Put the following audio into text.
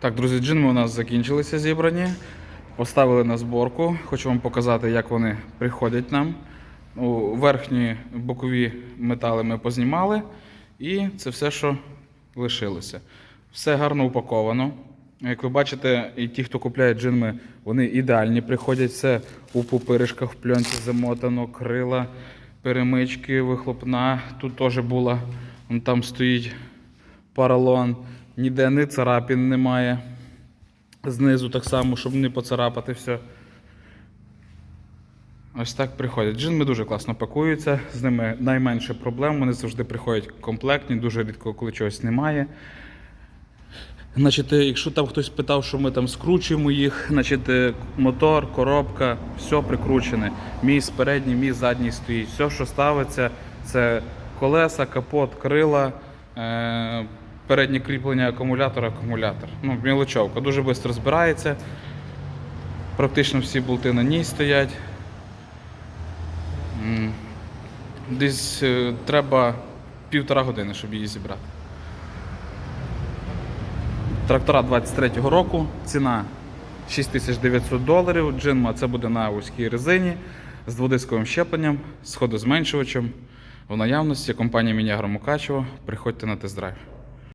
Так, друзі, джинми у нас закінчилися зібрані. Поставили на зборку. Хочу вам показати, як вони приходять нам. Верхні бокові метали ми познімали. І це все, що лишилося. Все гарно упаковано. Як ви бачите, і ті, хто купляє джинми, вони ідеальні приходять. Все у пупиришках в пленці замотано, крила, перемички, вихлопна. Тут теж була, там стоїть поролон, ніде ні царапін немає. Знизу так само, щоб не поцарапати все. Ось так приходять. Джинми дуже класно пакуються, з ними найменше проблем. Вони завжди приходять комплектні, дуже рідко, коли чогось немає. Значить, е, якщо там хтось питав, що ми там скручуємо їх, значить, е, мотор, коробка, все прикручене. Мій передній, мій задній стоїть. Все, що ставиться, це колеса, капот, крила, е- переднє кріплення акумулятора, акумулятор. Ну, мілочовка. Дуже швидко збирається. Практично всі болти на ній стоять. Десь е, треба півтора години, щоб її зібрати. Трактора 23-го року, ціна 6900 доларів. Джинма це буде на вузькій резині з дводисковим щепленням, з ходозменшувачем. В наявності компанія Мінягро Мукачево. Приходьте на тест-драйв.